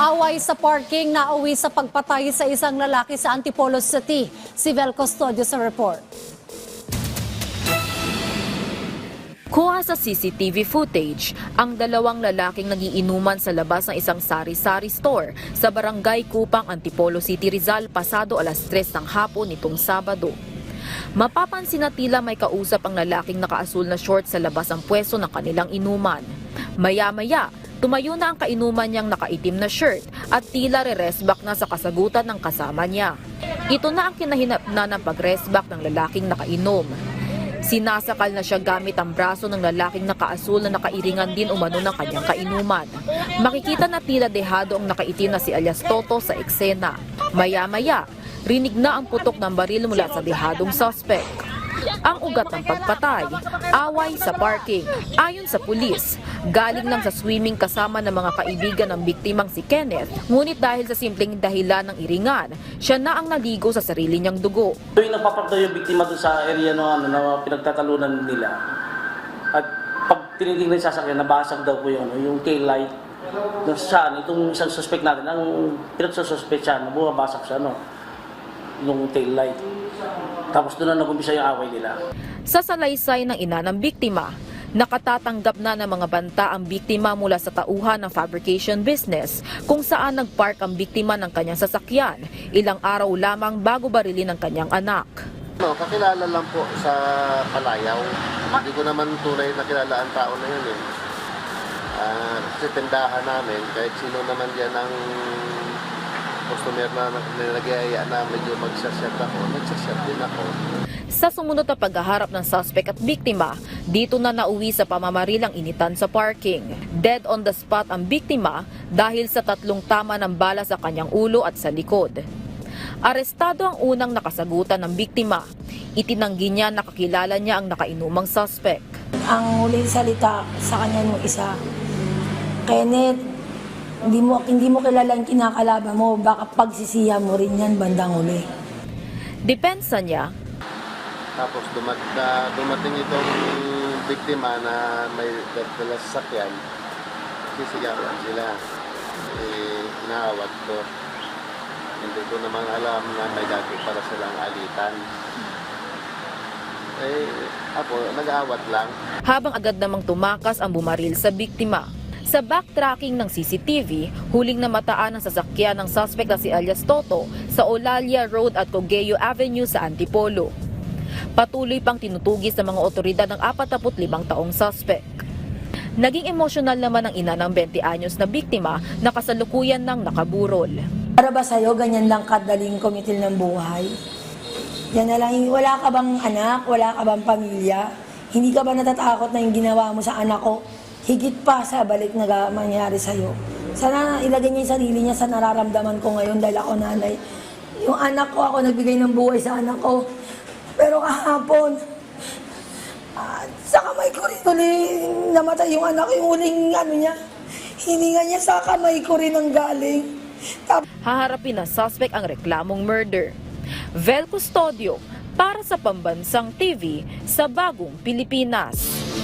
Away sa parking na uwi sa pagpatay sa isang lalaki sa Antipolo City. Si Vel Custodio sa report. Kuha sa CCTV footage ang dalawang lalaking nagiinuman sa labas ng isang sari-sari store sa barangay Kupang, Antipolo City, Rizal pasado alas 3 ng hapon nitong Sabado. Mapapansin na tila may kausap ang lalaking nakaasul na short sa labas ng pwesto ng kanilang inuman. Maya-maya, tumayo na ang kainuman niyang nakaitim na shirt at tila re-restback na sa kasagutan ng kasama niya. Ito na ang kinahinap na ng pag-restback ng lalaking nakainom. Sinasakal na siya gamit ang braso ng lalaking nakaasul na nakairingan din umano ng kanyang kainuman. Makikita na tila dehado ang nakaitim na si alias Toto sa eksena. Maya-maya, rinig na ang putok ng baril mula sa dehadong suspect. Ang ugat ng pagpatay, away sa parking. Ayon sa pulis, galing lang sa swimming kasama ng mga kaibigan ng biktimang si Kenneth, ngunit dahil sa simpleng dahilan ng iringan, siya na ang naligo sa sarili niyang dugo. Yung nagpaparto yung biktima doon sa area no, ano, na pinagtatalunan nila. At pag tinitingnan yung sasakyan, nabasag daw po yung, yung tail light. Doon sa itong isang suspect natin, ang pinagsususpect siya, na bumabasag siya, no, yung tail light. Tapos doon na nag-umpisa yung away nila. Sa salaysay ng ina ng biktima, nakatatanggap na ng mga banta ang biktima mula sa tauhan ng fabrication business kung saan nagpark ang biktima ng kanyang sasakyan ilang araw lamang bago barilin ng kanyang anak. No, kakilala lang po sa Palayaw. Hindi ko naman tunay na kilala ang tao na yun eh. Ah, kasi tindahan namin, kahit sino naman yan ang customer na nilagaya na medyo magsashot ako, nagsashot din ako. Sa sumunod na paghaharap ng suspect at biktima, dito na nauwi sa pamamarilang initan sa parking. Dead on the spot ang biktima dahil sa tatlong tama ng bala sa kanyang ulo at sa likod. Arestado ang unang nakasagutan ng biktima. Itinanggi niya na kakilala niya ang nakainumang suspect. ang huling salita sa kanya nung isa, Kenneth, hindi mo, hindi mo kilala yung kinakalaban mo, baka pagsisiya mo rin yan bandang huli. Depensa niya, Tapos dumat, ah, dumating itong biktima na may dala sa sakyan, sisigawan sila. Eh, inaawat ko. Hindi ko naman alam na may dati para silang alitan. Eh, ako, nag-aawat lang. habang agad namang tumakas ang bumaril sa biktima. Sa backtracking ng CCTV, huling namataan ang sasakyan ng suspect na si alias Toto sa Olalia Road at Cogeo Avenue sa Antipolo. Patuloy pang tinutugis ng mga otoridad ng 45 taong suspect. Naging emosyonal naman ang ina ng 20 anyos na biktima na kasalukuyan ng nakaburol. Para ba sa'yo, ganyan lang kadaling kumitil ng buhay? Yan na lang, wala ka bang anak, wala ka bang pamilya? Hindi ka ba natatakot na yung ginawa mo sa anak ko? Higit pa sa balik na mangyari sa'yo. Sana ilagay niya yung sarili niya sa nararamdaman ko ngayon dahil ako nanay. Yung anak ko, ako nagbigay ng buhay sa anak ko. Pero kahapon, ah, sa kamay ko rin ulit namatay yung anak ko, yung huling ano niya. Hininga niya sa kamay ko rin ang galing. Tapos Haharapin ng suspect ang reklamong murder. Vel Custodio para sa Pambansang TV sa Bagong Pilipinas.